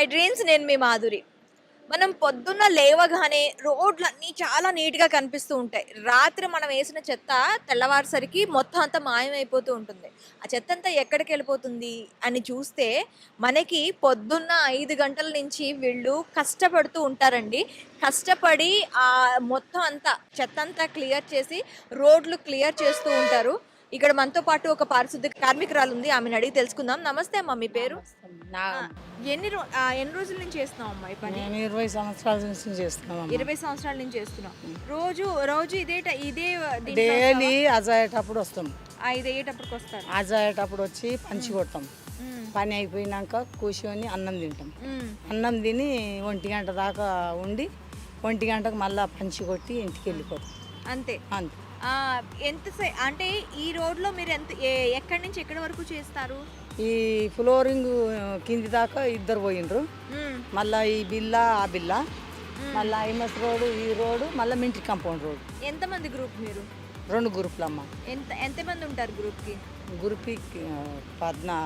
My I dreams నేను మీ మాధురి. మనం పొద్దున్న లేవగానే రోడ్లన్నీ చాలా నీట్గా కనిపిస్తూ ఉంటాయి. రాత్రి మనం వేసిన చెత్త తెల్లవారుసరికి మొత్తం అంతా మాయమైపోతూ ఉంటుంది. ఆ చెత్త అంతా ఎక్కడికి వెళ్ళిపోతుంది అని చూస్తే మనకి పొద్దున్న ఐదు గంటల నుంచి వీళ్ళు కష్టపడుతూ ఉంటారండి. కష్టపడి ఆ మొత్తం అంతా చెత్త అంతా క్లియర్ చేసి రోడ్లు క్లియర్ చేస్తూ ఉంటారు. ఇక్కడ మనతో పాటు ఒక పారిశుద్ధ కార్మికురాలు ఉంది ఆమెను అడిగి తెలుసుకుందాం. నమస్తే అమ్మా మీ పేరు? నా ఎన్ని రో ఆ, ఎన్ని రోజుల నుంచి చేస్తున్నావు అమ్మా ఈ పని? నేను ఇరవై సంవత్సరాల నుంచి చేస్తున్నాం ఇరవై సంవత్సరాల నుంచి చేస్తున్నావు. రోజు రోజు ఇదే ట- ఇదే దీంట్లో డైలీ అజాయేటప్పుడు వస్తాం? ఐదు అయ్యేటప్పటికి వస్తారు. అజాయేటప్పుడు వచ్చి పంచి కొడతాం. ఉమ్, పని అయిపోయినాక కూర్చొని అన్నం తింటాం. ఉమ్, అన్నం తిని ఒంటి గంట దాకా ఉండి ఒంటి గంటకు మళ్ళీ పంచి కొట్టి ఇంటికి వెళ్ళిపోతాం. అంతే. అంతే. ఎంత అంటే ఈ రోడ్లో మీరు ఎంత ఎక్కడి నుంచి ఎక్కడి వరకు చేస్తారు? ఈ ఫ్లోరింగ్ కింది దాకా ఇద్దరు పోయినరు మళ్ళీ ఈ బిల్లా ఆ బిల్లా. మళ్ళీ ఐమస్ రోడ్ ఈ రోడ్డు మళ్ళీ మింటి కాంపౌండ్ రోడ్ ఎంతమంది గ్రూప్ మీరు? రెండు గ్రూపులమ్మ. ఎంత ఎంతమంది ఉంటారు గ్రూప్కి? గ్రూప్కి పద్నా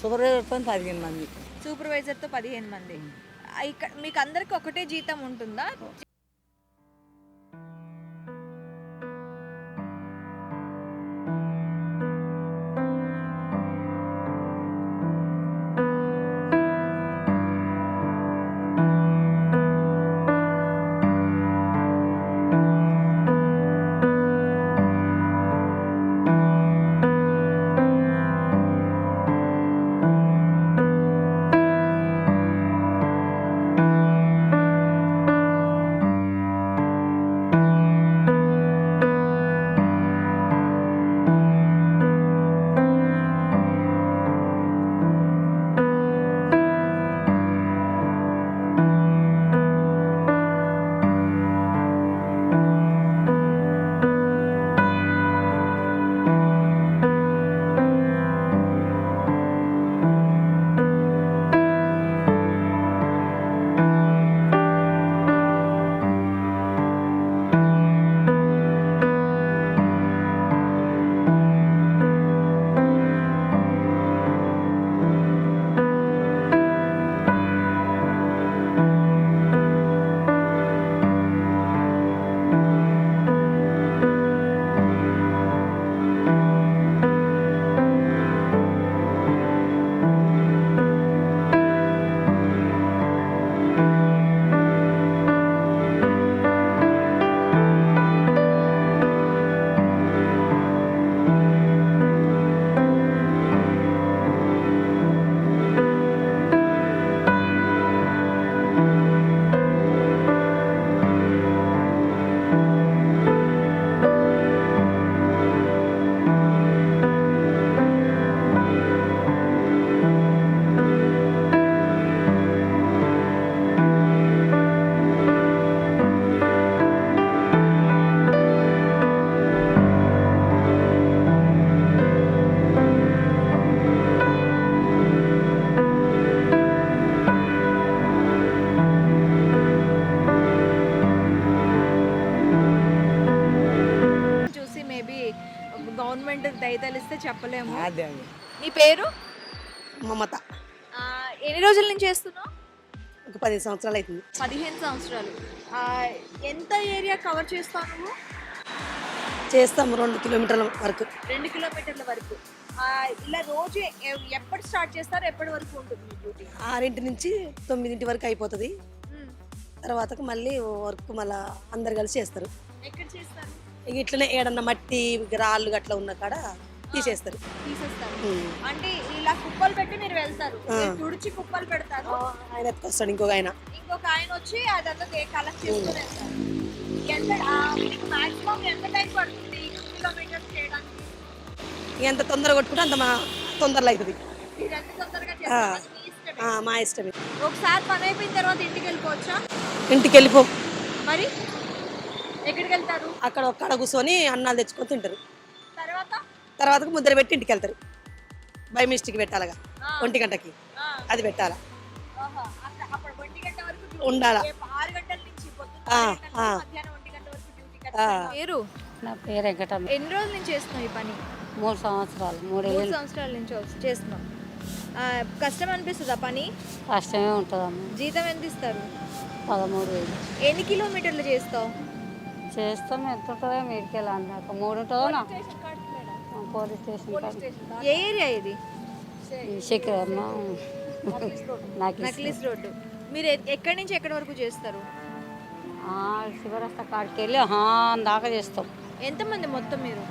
సూపర్వైజర్తో పదిహేను మంది. సూపర్వైజర్తో పదిహేను మంది. ఇక్కడ మీకు అందరికి ఒకటే జీతం ఉంటుందా? చెప్పలేము. అదే అదే. నీ పేరు? మమత. ఆ, ఎన్ని రోజుల నుంచి చేస్తున్నావు? ఒక పది సంవత్సరాలు అవుతుంది. పదిహేను సంవత్సరాలు. ఆ, ఎంత ఏరియా కవర్ చేస్తావు నువ్వు? చేస్తాము రెండు కిలోమీటర్ల వరకు. రెండు కిలోమీటర్ల వరకు. ఆ, ఇలా రోజు ఎ- ఎప్పుడు స్టార్ట్ చేస్తారు ఎప్పటి వరకు ఉంటుంది మీ డ్యూటీ? ఆరింటి నుంచి తొమ్మిదింటి వరకు అయిపోతుంది. తర్వాతకు మళ్ళీ వర్క్ మళ్ళీ అందరు కలిసి చేస్తారు. ఎక్కడ చేస్తారు? ఇక ఇట్లనే ఏడన్నా మట్టి రాళ్ళు గట్ల ఉన్న కాడ తీసేస్తారు. తీసేస్తారు. అంటే ఇలా కుప్పలు పెట్టి మీరు వెళ్తారు. మీరు తుడిచి కుప్పలు పెడతారు. ఆయన ఎత్తుకొస్తాడు ఇంకొక ఆయన. ఇంకొక ఆయన వచ్చి అదంతా కలెక్ట్ చేసుకుని వెళ్తారు. ఎంత మాక్సిమం ఎంత టైం పడుతుంది కిలోమీటర్స్ చేయడానికి? ఎంత తొందరగా కొట్టుకుంటే అంత మా తొందరలో అవుతుంది మీరు ఎంత తొందరగా చేస్తారు? మా ఇష్టమే. ఒకసారి పని అయిపోయిన తర్వాత ఇంటికి వెళ్ళిపోవచ్చా? ఇంటికి వెళ్ళిపో మరి? ఎక్కడికి వెళ్తారు? అక్కడ ఒక్కడ కూర్చొని అన్నాలు తెచ్చుకొని తింటారు. తర్వాత ముద్ర పెట్టి ఇంటికి వెళ్తారు. బై మిస్టేక్ పెట్టాలగా. ఒంటి గంటకి. అది పెట్టాలా. ఆహా. అక్కడ- అప్పుడు ఒంటి గంట వరకు duty. ఉండాలా. పేరు? నా పేరు వెంకటమ్మ. ఎన్ని రోజుల నుంచి చేస్తున్నావు ఈ పని? మూడు సంవత్సరాలు మూడు సంవత్సరాల నుంచి ఆ, కష్టం అనిపిస్తుందా పని? కష్టమే ఉంటుందమ్మా. జీతం ఎంత ఇస్తారు? పదమూడు వేలు. ఎన్ని కిలోమీటర్లు చేస్తావు? చేస్తాం ఎంత ఉంటుందో మీడికి వెళ్ళి అన్నాక మూడు ఉంటుందో నా పోలీస్ స్టేషన్. ఏ ఏరియా ఇది? శిఖరమ్మ నాకు నక్లీస్ రోడ్డు. మీరు ఎక్కడి నుంచి ఎక్కడి వరకు చేస్తారు? శివరస్త కాడికి వెళ్ళి దాకా చేస్తాం. ఎంతమంది మొత్తం మీరు?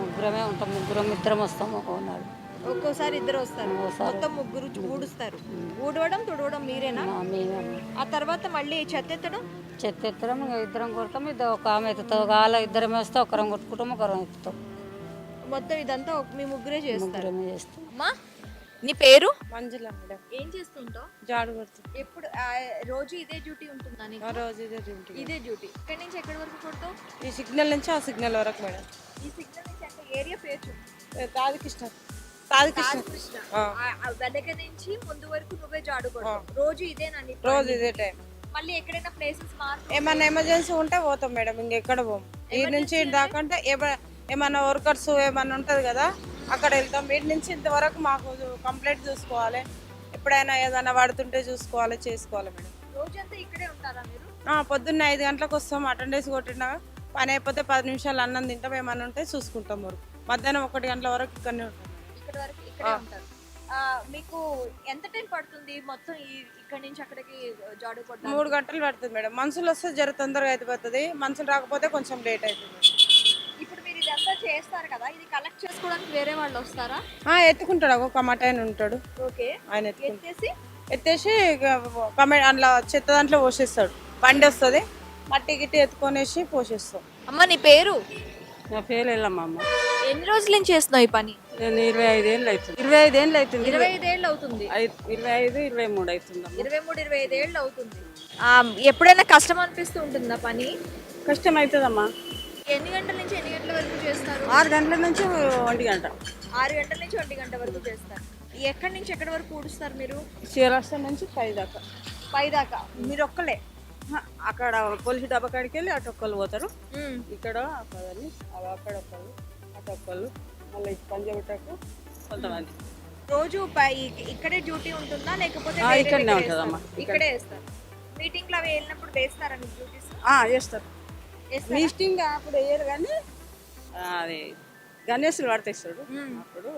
ముగ్గురమే ఉంటాం ముగ్గురం ఇద్దరం వస్తాం ఒకనాడు ఒక్కోసారి ఇద్దరు వస్తారు. ఒకసారి. మొత్తం ముగ్గురు ఊడుస్తారు. ఊడవడం తుడవడం మీరేనా? ఆ తర్వాత మళ్ళీ చెత్త ఎత్తడం? చెత్త ఎత్తడం ఇద్దరం కొడతాం ఇద్దరు ఒక ఆమె ఎత్తుతాం. కాళ్ళ ఇద్దరం వేస్తే ఒకరం కొట్టుకుంటాం ఒకరం ఎత్తుతాం. మొత్తం ఇదంతా ఒక- మీ ముగ్గురే చేస్తారు. ముగ్గురమే చేస్తాం. అమ్మా నీ పేరు? మంజుల మేడం. ఏం చేస్తుంటావు? జాడు కొడుతుంది ఎప్పుడు ఆ, రోజు ఇదే డ్యూటీ ఉంటుందా నీకు? ఆ రోజు ఇదే డ్యూటీ. ఇదే డ్యూటీ. ఇక్కడి నుంచి ఎక్కడి వరకు కొడతావు? ఈ సిగ్నల్ నుంచి ఆ సిగ్నల్ వరకు మేడం. ఈ సిగ్నల్ నుంచి అంటే ఏరియా పేరు చెప్పు. తాదికృష్ణ తాదికృష్ణ కృష్ణ ఆ. ఆ- ఆ వెనక నుంచి ముందు వరకు నువ్వే జాడు కొడతావు రోజు ఇదేనా నీ పని? రోజు ఇదే టైం మళ్ళీ ఎక్కడైనా ప్లేసెస్ మారు ఏమన్నా ఎమర్జెన్సీ ఉంటే పోతాం మేడం ఇంకెక్కడ పోం? ఈ నుంచి ఈడ దాకా అంటే ఏమ- ఏమన్నా వర్కర్స్ ఏమన్నా ఉంటుంది కదా అక్కడ వెళ్తాం. వీటి నుంచి ఇంతవరకు మాకు కంప్లైంట్ చూసుకోవాలి. ఎప్పుడైనా ఏదైనా పడుతుంటే చూసుకోవాలి చేసుకోవాలి మేడం. రోజంతా ఇక్కడే ఉంటారా మీరు? పొద్దున్న ఐదు గంటలకు వస్తాం అటెండెన్స్ కొట్టినా పని అయిపోతే పది నిమిషాలు అన్నం తింటాం ఏమన్నా ఉంటే చూసుకుంటాం వరకు. మధ్యాహ్నం ఒకటి గంటల వరకు ఇక్కడనే ఉంటాం. ఇక్కడ వరకు ఇక్కడే ఉంటారు. ఆ, మీకు ఎంత టైం పడుతుంది మొత్తం ఇక్కడ నుంచి అక్కడికి జాడు మూడు గంటలు పడుతుంది మేడం. మనుషులు వస్తే జర తొందరగా అయిపోతుంది. మనుషులు రాకపోతే కొంచెం లేట్ అవుతుంది ఇదంతా చేస్తారు కదా ఇది కలెక్ట్ చేసుకోవడానికి వేరే వాళ్ళు వస్తారా? ఆ, ఎత్తుకుంటాడు ఒక కమాట ఆయన ఉంటాడు. ఓకే. ఆయన ఎత్తుకుంటాడు. ఎత్తేసి? ఎత్తేసి కమె అందులో చెత్త దాంట్లో పోసేస్తాడు. బండి వస్తుంది మట్టి గిట్టి ఎత్తుకొనేసి పోసేస్తాం అమ్మ నీ పేరు? నా పేరు వెళ్ళమ్మా అమ్మ. ఎన్ని రోజుల నుంచి చేస్తున్నావు ఈ పని? నేను ఇరవై ఐదేళ్ళు అవుతుంది. ఇరవై ఐదేళ్ళు అవుతుంది. ఇరవై ఐదేళ్ళు అవుతుంది. ఐ- ఇరవై ఐదు ఇరవై మూడు అవుతుందమ్మా ఇరవై మూడు ఇరవై ఐదేళ్ళు అవుతుంది. ఆ, ఎప్పుడైనా కష్టం అనిపిస్తూ ఉంటుందా పని? కష్టం అవుతుందమ్మా. ఎన్ని గంటల నుంచి ఎన్ని గంటల వరకు చేస్తారు? ఆరు గంటల నుంచి ఒంటి గంట. ఆరు గంటల నుంచి ఒంటి గంట వరకు చేస్తారు. ఎక్కడి నుంచి ఎక్కడి వరకు ఊడుస్తారు మీరు? చీరాష్ట్ర నుంచి పై దాకా. పై దాకా? మీరు ఒక్కలే అక్కడ పోలీసు డబ్బా కాడికి వెళ్ళి అటు ఒక్కళ్ళు పోతారు. ఇక్కడ అక్కడ ఒక్కళ్ళు అటు ఒక్కళ్ళు మళ్ళీ పంజాబుటకు కొంతమంది. రోజు పై- ఇక్కడే డ్యూటీ ఉంటుందా? లేకపోతే ఇక్కడనే దగ్గర ఉంటుందమ్మా. ఇక్కడే వేస్తారు. మీటింగ్లో అవి వెళ్ళినప్పుడు వేస్తారా డ్యూటీస్? ఆ, మీస్టింగ్ అప్పుడు వేయరు కానీ అది. గణేశులు పడతాడు అప్పుడు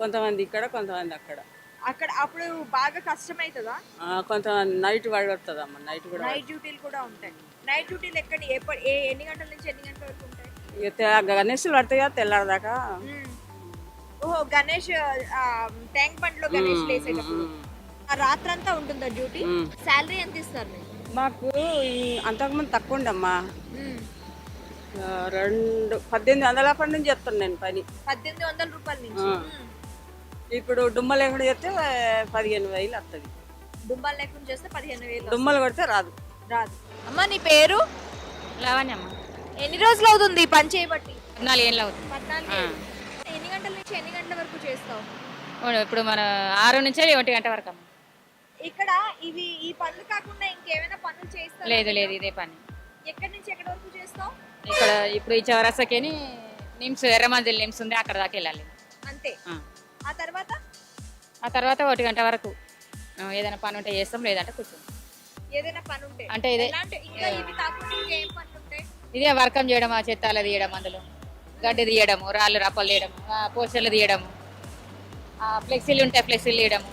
కొంతమంది ఇక్కడ కొంతమంది అక్కడ. అక్కడ అప్పుడు బాగా కష్టం అవుతుందా ఆ, కొంతమంది నైట్ పడుతుందమ్మా నైట్ కూడా నైట్ డ్యూటీలు కూడా ఉంటాయి. నైట్ డ్యూటీలు ఎక్కడ ఏ ఎన్ని గంటల నుంచి ఎన్ని గంటల వరకు ఉంటాయి? గణేశులు పడతాయి కదా తెల్లారదాకా ఓహో గణేష్ ట్యాంక్ బండ్లో గణేష్ వేసేటప్పుడు ఆ రాత్రంతా ఉంటుందా డ్యూటీ. శాలరీ ఎంత ఇస్తారు మీకు అంతకుముందు తక్కువ ఉండమ్మా. రెండు పద్దెనిమిది వందల పని నుంచి చేస్తాను నేను పని. పద్దెనిమిది వందల రూపాయల నుంచి. ఇప్పుడు డుమ్మలు ఎక్కడ చేస్తే పదిహేను వేలు వస్తుంది దుంబాలు లేకుండా చేస్తే పదిహేను వేలు డుమ్మలు కొడితే రాదు. రాదు. అమ్మ నీ పేరు? లావణ్యమ్మ ఎన్ని రోజులు అవుతుంది ఈ పని చేయబట్టి? పద్నాలుగు ఏళ్ళు అవుతుంది. పద్నాలుగు. ఎన్ని గంటల నుంచి ఎన్ని గంటల వరకు చేస్తావు? ఇప్పుడు మన ఆరు నుంచి ఒంటి గంట వరకు అమ్మ. ఇక్కడ ఇవి ఈ పనులు కాకుండా ఇంకేమైనా పనులు చేస్తావు లేదు లేదు ఇదే పని. ఎక్కడి నుంచి ఎక్కడి వరకు చేస్తావు? ఇక్కడ ఇప్పుడు ఈ చౌరస్తకేని నిమ్స్ ఎర్రమందిల్ నిమ్స్ ఉంది అక్కడ దాకా వెళ్ళాలి. అంతే. ఆ. ఆ తర్వాత? ఆ తర్వాత ఒకటి గంట వరకు ఆ, ఏదైనా పని ఉంటే చేస్తాం లేదంటే కూర్చోం ఏదైనా పని ఉంటే. అంటే ఇదే ఎలాంటి ఇంకా ఇవి కాకుండా ఇంకేం పనులు ఉంటాయి ఇదే వర్కం చేయడం ఆ చెత్తాలు తీయడం అందులో. గడ్డి తీయడము రాళ్ళు రప్పలు తీయడము ఆ, పోస్టర్లు తీయడము. ఆ, ఫ్లెక్సీలు ఉంటే ఫ్లెక్సీలు తీయడము.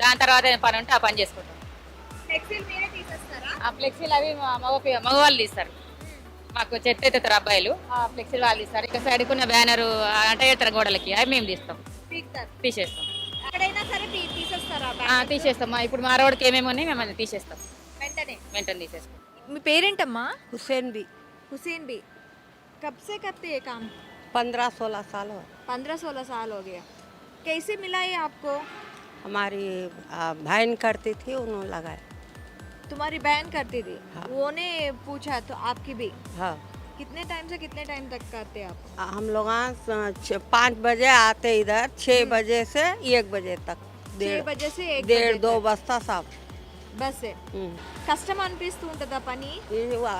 దాని తర్వాత ఏదైనా పని ఉంటే ఆ పని చేసుకుంటాం ఫ్లెక్సీలు మీరే తీసేస్తారా ఆ ఫ్లెక్సీలు అవి మా మగ పి- మగవాళ్ళు తీస్తారు మాకు చెత్త ఎత్తుతారు అబ్బాయిలు ఆ ఫ్లెక్సీలు వాళ్ళు తీస్తారు ఇక సైడ్కి ఉన్న బ్యానర్ అంటే ఎత్తారు గోడలకి అవి మేము తీస్తాం పీకుతారు తీసేస్తాం ఎక్కడైనా సరే తీ- తీసేస్తారా ఆ, బ్యాగ్ తీసేస్తాం మా ఇప్పుడు మా రోడ్కి ఏమేమి ఉన్నాయి మేము అది తీసేస్తాం వెంటనే వెంటనే తీసేస్తాం మీ పేరేంటమ్మా हुसैन भी हुसैन भी कब से करते हैं काम पंद्रह सोलह साल हो पंद्रह सोलह साल हो गया कैसे मिला ये आपको हमारी आ, बहन करती थी उन्होंने लगाया तुम्हारी बहन करती थी हाँ। वो ने पूछा तो आपकी भी हाँ कितने टाइम से कितने टाइम तक करते हैं आप आ, हम लोग यहाँ स- छ- पाँच बजे आते इधर छः बजे से एक बजे तक छह डेढ़ बजे से एक डेढ़ बजे दो तक. बजता साहब బస్ కష్టం అనిపిస్తూ ఉంటుందా పని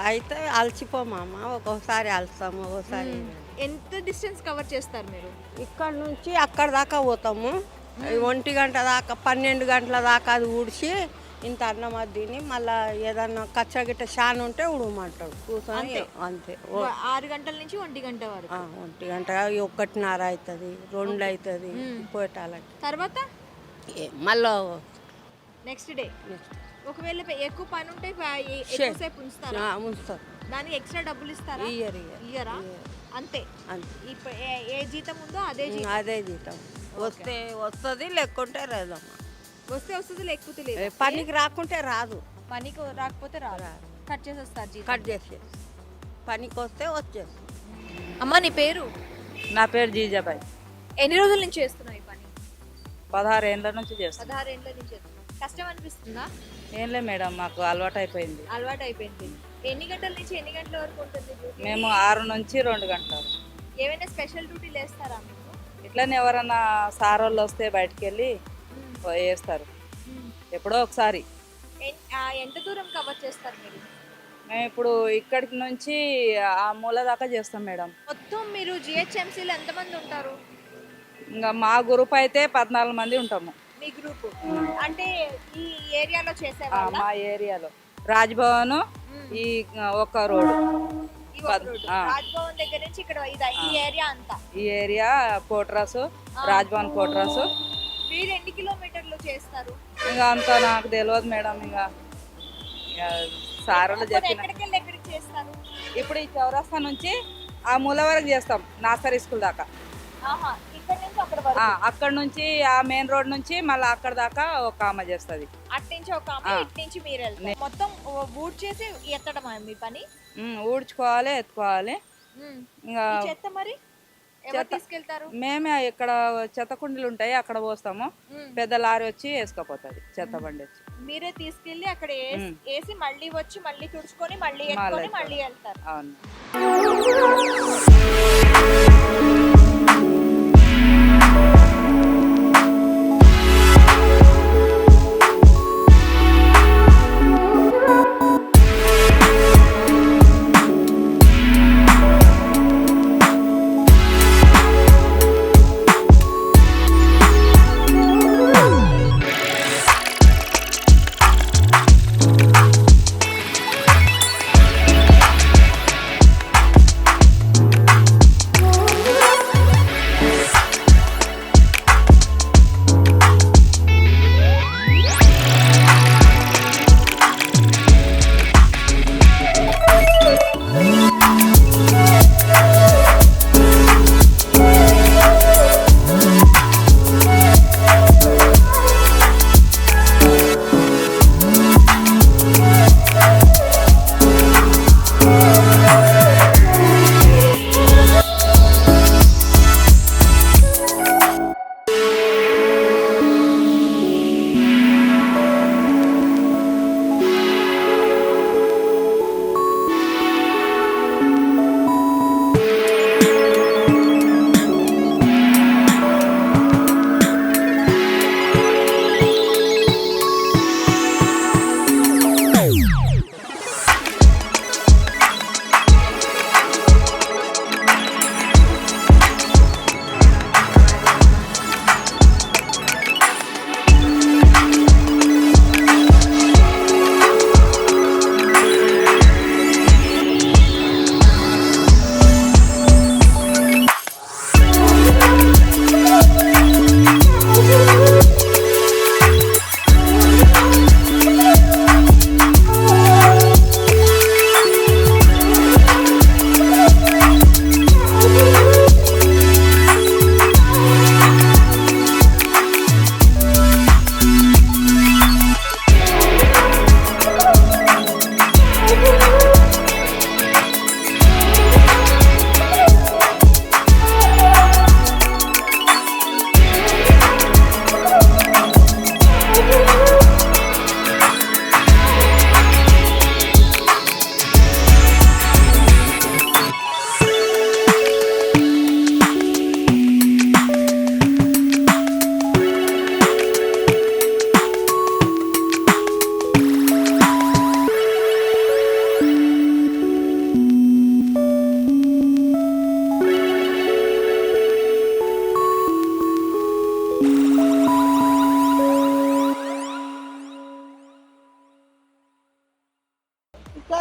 అయితే అలసిపోమామ ఒక్కోసారి అలసాము ఒక్కోసారి ఎంత డిస్టెన్స్ కవర్ చేస్తారు మీరు ఇక్కడ నుంచి అక్కడ దాకా పోతాము ఈ ఒంటి గంట దాకా పన్నెండు గంటల దాకా అది ఊడ్చి ఇంత అన్నం అది తిని మళ్ళీ ఏదన్నా కచ్చ గిట్ట షాన్ ఉంటే ఉడమంటాడు కూర్చొని అంతే. ఆరు గంటల నుంచి ఒంటి గంట వరకు. ఒంటి గంట ఒకటిన్నర అవుతుంది రెండు అవుతుంది పోయటాలకి. తర్వాత? మళ్ళీ నెక్స్ట్ డే. ఒకవేళ ఎక్కువ పని ఉంటే ఎక్కువసేపు ఉంచుతారా? ఉంచుతారు. దానికి ఎక్స్ట్రా డబ్బులు ఇస్తారా? ఇయ్యరు ఇయ్యరా. అంతే. అంతే. ఇప్పుడు ఏ- జీతం ఉందో అదే అదే జీతం. వస్తే వస్తుంది లేకుంటే రాదమ్మా. వస్తే వస్తుంది లేకపోతే లేదు. పనికి రాకుంటే రాదు. పనికి రాకపోతే రాదు. కట్ చేసేస్తారు జీతం. కట్ చేసి పనికి వస్తే వచ్చేస్తుంది అమ్మా నీ పేరు? నా పేరు జీజాబాయ్. ఎన్ని రోజుల నుంచి చేస్తున్నావు ఈ పని? పదహారు ఏండ్ల నుంచి చేస్తాను పదహారు ఏళ్ళ నుంచి చేస్తున్నావు. కష్టం అనిపిస్తుందా? ఏంలే మేడం మాకు అలవాటు అయిపోయింది. అలవాటు అయిపోయింది. ఎన్ని గంటల నుంచి ఎన్ని గంటల వరకు ఉంటుంది డ్యూటీ? మేము ఆరు నుంచి రెండు గంటలు ఏమైనా స్పెషల్ డ్యూటీలు వేస్తారా ఇట్లనే ఎవరన్నా సార్ వాళ్ళు వస్తే బయటికి వెళ్ళి వేస్తారు ఎప్పుడో ఒకసారి. ఎంత దూరం కవర్ చేస్తారు మీరు? మేము ఇప్పుడు ఇక్కడికి నుంచి ఆ మూల దాకా చేస్తాం మేడం. మొత్తం మీరు జిహెచ్ఎంసీలో ఎంతమంది ఉంటారు? ఇంకా మా గ్రూప్ అయితే పద్నాలుగు మంది ఉంటాము. మీ గ్రూప్. అంటే ఈ ఏరియాలో చేసేవాళ్ళ? మా ఏరియాలో. రాజ్భవన్ ఈ ఒక్క రోడ్డు. రాజ్భవన్ దగ్గర నుంచి ఇక్కడ ఈ ఏరియా అంతా. ఈ ఏరియా కోట్రాసు రాజ్భవన్ కోట్రాసు మీరు ఎన్ని కిలోమీటర్లు చేస్తారు? ఇంకా అంత నాకు తెలియదు మేడం ఇంకా. సార్లు పోనీ చెప్పిన ఇప్పుడు ఈ చౌరస్తా నుంచి ఆ మూల వరకు చేస్తాం నాసరీ స్కూల్ దాకా. అక్కడ నుంచి ఆ మెయిన్ రోడ్ నుంచి మళ్ళీ అక్కడ దాకా ఒక ఆమె చేస్తుంది. అటు నుంచి ఒక ఆమె మీరు వెళ్తారు. మొత్తం బూట్ చేసి ఎత్తడం మీ పని? ఊడ్చుకోవాలి ఎత్తుకోవాలి. ఇంకా చెత్త మరి? తీసుకెళ్తారు? మేమే ఇక్కడ చెత్త కుండీలు ఉంటాయి అక్కడ పోస్తాము. పెద్ద లారీ వచ్చి వేసుకపోతుంది చెత్త బండి వచ్చి మీరే తీసుకెళ్ళి అక్కడ వేసి- మళ్ళీ వచ్చి మళ్ళీ తుడుచుకొని మళ్ళీ. మళ్ళీ వెళ్తారు. అవును.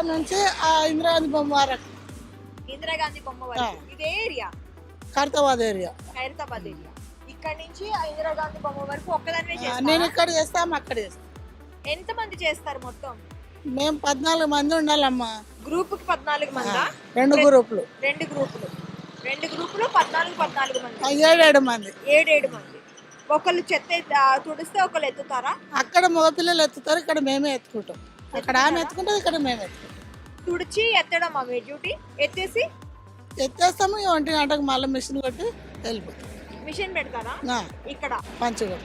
నుంచి ఆ ఇందిరాగాంధీ బొమ్మ వరకు. ఇందిరాగాంధీ బొమ్మ వరకు. ఇదే area? Khairatabad area. Khairatabad area. ఇక్కడ నుంచి ఆ ఇందిరాగాంధీ బొమ్మ వరకు ఒక్కదానివే ఆ, నేను? ఇక్కడ చేస్తాం అక్కడ చేస్తాం. ఎంత మంది చేస్తారు మొత్తం? మేము పద్నాలుగు మంది ఉండాలమ్మా. గ్రూప్కి పద్నాలుగు మందా? రెండు గ్రూపులు. రెండు గ్రూపులు. రెండు గ్రూపులు పద్నాలుగు పద్నాలుగు మంది. ఏడేడు మంది. ఏడేడు మంది. ఒకళ్ళు చెత్త తుడిస్తే ఒకళ్ళు ఎత్తుతారా? అక్కడ మగపిల్లలు ఎత్తుతారు ఇక్కడ మేమే ఎత్తుకుంటాం. అక్కడ ఆమె ఎత్తుకుంటుంది ఇక్కడ మేము ఎత్తుకుంటాం. తుడిచి ఎత్తడం మీ డ్యూటీ? ఎత్తేసి? ఎత్తేస్తాము ఇక ఒంటి గంటకు మళ్ళీ మిషన్ కొట్టి వెళ్ళిపోతాం. మిషన్ పెడతారా? ఇక్కడ? పంచి కొడతాం.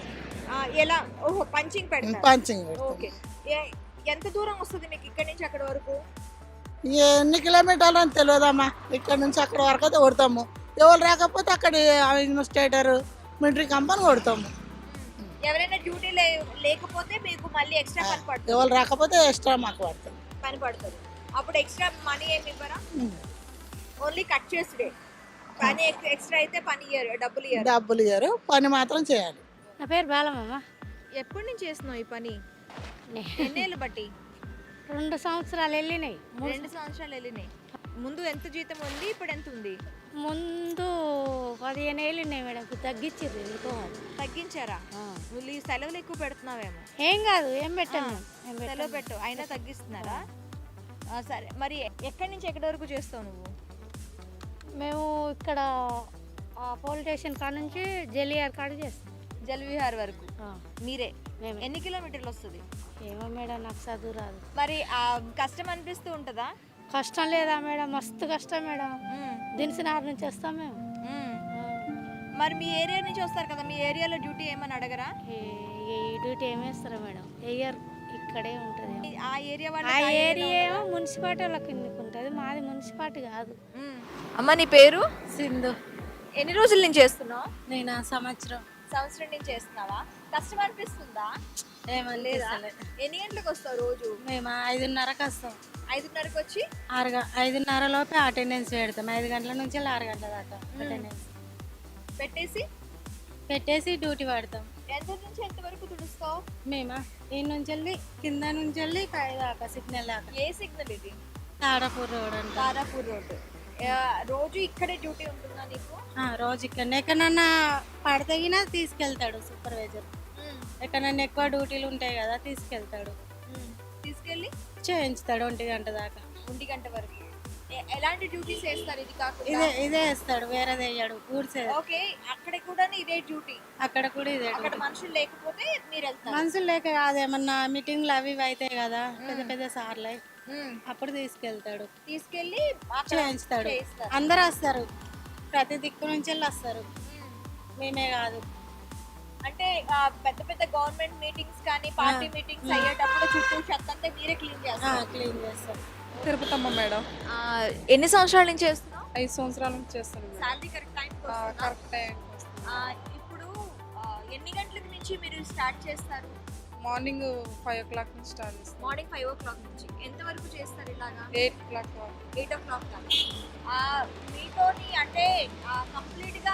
ఆ, ఎలా? ఓహో పంచింగ్ పెడతారా. పంచింగ్ కొడతాం ఓకే. ఏ- ఎంత దూరం వస్తుంది మీకు ఇక్కడ నుంచి అక్కడ వరకు? ఎన్ని కిలోమీటర్లు అని తెలియదమ్మా. ఇక్కడ నుంచి అక్కడ వరకు అయితే కొడతాము. ఎవరు రాకపోతే అక్కడ ఇన్వెస్టేటర్ మిలిటరీ కంపెనీ కొడతాము. ఎవరైనా డ్యూటీ లేకపోతే మీకు మళ్ళీ ఎక్స్ట్రా పని పడుతుంది ఎవరు రాకపోతే ఎక్స్ట్రా మాకు పడుతుంది. పని పడుతుంది. అప్పుడు ఎక్స్ట్రా మనీ ఏమి ఇవ్వరా? ఓన్లీ కట్ చేసుడే పని ఎక్స్ట్రా అయితే పని ఇయ్యరు డబ్బులు ఇయ్యరు. డబ్బులు ఇయ్యరు పని మాత్రం చేయాలి. నా పేరు బాలమ్మ. ఎప్పటి నుంచి చేస్తున్నావు ఈ పని? ఎన్నేళ్ళు బట్టి? రెండు సంవత్సరాలు వెళ్ళినాయి. రెండు సంవత్సరాలు వెళ్ళినాయి. ముందు ఎంత జీతం ఉంది ఇప్పుడు ఎంత ఉంది? ముందు పదిహేను ఏళ్ళు ఉన్నాయి మేడం తగ్గించారు. తగ్గించారా. నువ్వు ఈ సెలవులు ఎక్కువ పెడుతున్నావేమో. ఏం కాదు ఏం పెట్టాను. సెలవు పెట్టు అయినా తగ్గిస్తున్నారా? సరే. మరి ఎక్కడి నుంచి ఎక్కడి వరకు చేస్తావు నువ్వు? మేము ఇక్కడ పోలీస్ స్టేషన్ కాడ నుంచి జలియార్ కాడ చేస్తాం. జలవిహార్ వరకు. మీరే. మేమే. ఎన్ని కిలోమీటర్లు వస్తుంది? ఏమో మేడం నాకు చదువు రాదు. మరి ఆ కష్టం అనిపిస్తూ ఉంటుందా? కష్టం లేదా మేడం? మస్తు కష్టం మేడం. మ్మ్. దినసినార్ నుంచి వస్తాం మేము. మ్మ్. ఆ, మరి మీ ఏరియా నుంచి వస్తారు కదా మీ ఏరియాలో డ్యూటీ ఏమని అడగరా? ఈ- ఈ డ్యూటీ ఏమేస్తారా మేడం? ఎయ్యర్ ఇక్కడే ఉంటుంది ఆ ఏరియా ఆ ఏరియా మున్సిపాలిటీ కిందకి ఉంటుంది మాది మున్సిపాలిటీ కాదు. అమ్మ నీ పేరు? సింధు. ఎన్ని రోజుల నుంచి చేస్తున్నావు? నేను? సంవత్సరం. సంవత్సరం నుంచి చేస్తున్నావా? కష్టం అనిపిస్తుందా? లేదా? ఎన్ని గంటలకు వస్తావు రోజు? మేము ఐదున్నరకు వస్తాం. ఐదున్నరకు వచ్చి? ఆరు ఐదున్నర లోపే అటెండెన్స్ పెడతాం. ఐదు గంటల నుంచి ఆరు గంటల దాకా అటెండెన్స్. పెట్టేసి? పెట్టేసి డ్యూటీ పడతాం. ఎంత నుంచి ఎంత వరకు తుడుస్తావు? మేమా? ఈ నుంచి వెళ్ళి కింద నుంచి వెళ్ళి దాకా సిగ్నల్ దాకా. ఏ సిగ్నల్ ఇది? తాడాపూర్ రోడ్ అంట. తారాపూర్ రోడ్. రోజు ఇక్కడే డ్యూటీ ఉంటుందా నీకు? ఆ, రోజు ఇక్కడ ఎక్కడన్నా పడతగినా తీసుకెళ్తాడు సూపర్వైజర్. ఎక్కడన్నా ఎక్కువ డ్యూటీలు ఉంటాయి కదా తీసుకెళ్తాడు. తీసుకెళ్ళి? చేయించుతాడు ఒంటి గంట దాకా. ఒంటి గంట వరకు. ఎలాంటి డ్యూటీస్ చేస్తారు ఇది కాకుండా? ఇదే ఇదే వేస్తాడు వేరేది వేయడు ఊడ్సే ఓకే అక్కడ కూడా ఇదే డ్యూటీ అక్కడ కూడా ఇదే అక్కడ. మనుషులు లేకపోతే మీరు వెళ్తారు. మనుషులు లేక కాదు ఏమన్నా మీటింగ్లు అవి ఇవి అవుతాయి కదా పెద్ద పెద్ద సార్లు. అప్పుడు తీసుకెళ్తాడు. తీసుకెళ్ళి చేయించుతాడు. అందరు వస్తారు. ప్రతి దిక్కు నుంచి వెళ్ళి వస్తారు. మ్మ్. కాదు. అంటే పెద్ద పెద్ద గవర్నమెంట్ మీటింగ్స్ కానీ పార్టీ మీటింగ్స్ అయ్యేటప్పుడు చుట్టూ చెత్త అంతా మీరే క్లీన్ చేస్తారు. క్లీన్ చేస్తాం తిరుపతమ్మ మేడం. ఎన్ని సంవత్సరాల నుంచి చేస్తున్నావు? ఐదు సంవత్సరాల నుంచి చేస్తాను madam. Salary correct time correct time ఇప్పుడు ఎన్ని గంటల నుంచి మీరు స్టార్ట్ చేస్తారు? మార్నింగ్ ఫైవ్ ఓ క్లాక్ నుంచి స్టార్ట్ చేస్తాం మార్నింగ్ ఫైవ్ ఓ క్లాక్ నుంచి. ఎంత వరకు చేస్తారు ఇలాగా? Eight o'clock eight o'clock మీతోని అంటే కంప్లీట్గా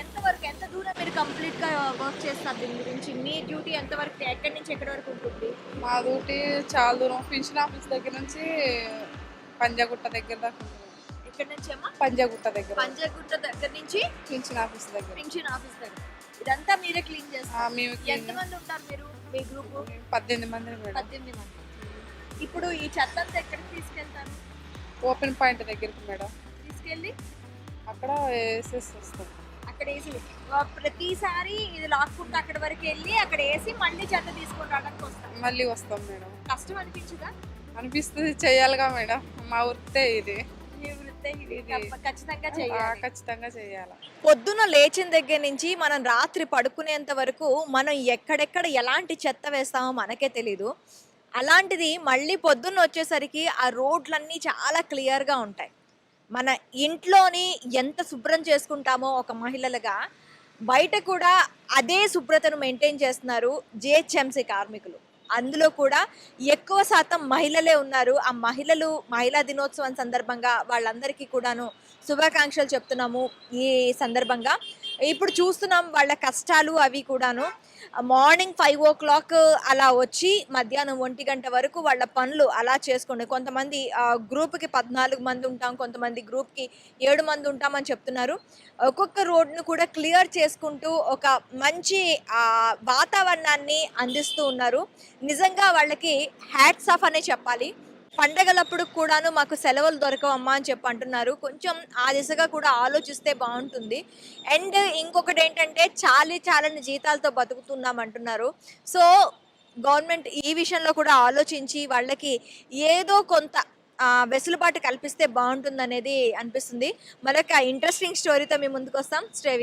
ఎంత వరకు ఎంత దూరం మీరు కంప్లీట్గా వర్క్ చేస్తారు దీని గురించి? మీ డ్యూటీ ఎంత వరకు ఎక్కడి నుంచి ఎక్కడి వరకు ఉంటుంది? మా డ్యూటీ చాలా దూరం. పెన్షన్ ఆఫీస్ దగ్గర నుంచి పంజాగుట్ట దగ్గర దాకా. ఇక్కడ నుంచి ఏమో పంజాగుట్ట దగ్గర. పంజగుట్ట దగ్గర నుంచి పెన్షన్ ఆఫీస్ దగ్గర. పెన్షన్ ఆఫీస్ దగ్గర. ఇదంతా మీరే క్లీన్ చేస్తారు. మేము ఎంత clean- మంది ఉంటారు మీరు? మీ గ్రూప్? పద్దెనిమిది మంది పద్దెనిమిది మంది. ఇప్పుడు ఈ చెత్త అంతా ఎక్కడికి తీసుకెళ్తారు? ఓపెన్ పాయింట్ దగ్గరికి మేడం. తీసుకెళ్ళి? అక్కడ వేసేసి వస్తాం అక్కడ వేసి ప్రతిసారి ఇది లాక్కుంటూ అక్కడ వరకు వెళ్ళి అక్కడ వేసి మళ్ళీ చెత్త తీసుకొని రావడానికి వస్తారు మళ్ళీ వస్తాం మేడం. కష్టం అనిపించదా? అనిపిస్తుంది చేయాలిగా మేడం. మా వృత్తే ఇది. ఖచ్చితంగా చేయాలి. పొద్దున లేచిన దగ్గర నుంచి మనం రాత్రి పడుకునేంత వరకు మనం ఎక్కడెక్కడ ఎలాంటి చెత్త వేస్తామో మనకే తెలీదు. అలాంటిది మళ్ళీ పొద్దున్న వచ్చేసరికి ఆ రోడ్లన్నీ చాలా క్లియర్గా ఉంటాయి. మన ఇంట్లోని ఎంత శుభ్రం చేసుకుంటామో ఒక మహిళలుగా బయట కూడా అదే శుభ్రతను మెయింటైన్ చేస్తున్నారు జిహెచ్ఎంసీ కార్మికులు. అందులో కూడా ఎక్కువ శాతం మహిళలే ఉన్నారు. ఆ మహిళలు మహిళా దినోత్సవం సందర్భంగా వాళ్ళందరికీ కూడాను శుభాకాంక్షలు చెప్తున్నాము ఈ సందర్భంగా. ఇప్పుడు చూస్తున్నాం వాళ్ళ కష్టాలు అవి కూడాను. మార్నింగ్ ఫైవ్ ఓ క్లాక్ అలా వచ్చి మధ్యాహ్నం ఒంటి గంట వరకు వాళ్ళ పనులు అలా చేసుకోండి. కొంతమంది గ్రూప్కి పద్నాలుగు మంది ఉంటాం కొంతమంది గ్రూప్కి ఏడు మంది ఉంటామని చెప్తున్నారు. ఒక్కొక్క రోడ్ను కూడా క్లియర్ చేసుకుంటూ ఒక మంచి వాతావరణాన్ని అందిస్తూ ఉన్నారు. నిజంగా వాళ్ళకి హ్యాట్స్ ఆఫ్ అనే చెప్పాలి. పండగలప్పుడు కూడాను మాకు సెలవులు దొరకవమ్మా అని చెప్పి అంటున్నారు. కొంచెం ఆ దిశగా కూడా ఆలోచిస్తే బాగుంటుంది. అండ్ ఇంకొకటి ఏంటంటే చాలీ చాలని జీతాలతో బతుకుతున్నాం అంటున్నారు. సో గవర్నమెంట్ ఈ విషయంలో కూడా ఆలోచించి వాళ్ళకి ఏదో కొంత వెసులుబాటు కల్పిస్తే బాగుంటుంది అనేది అనిపిస్తుంది. మరొక ఇంట్రెస్టింగ్ స్టోరీతో మేము ముందుకు వస్తాం స్టే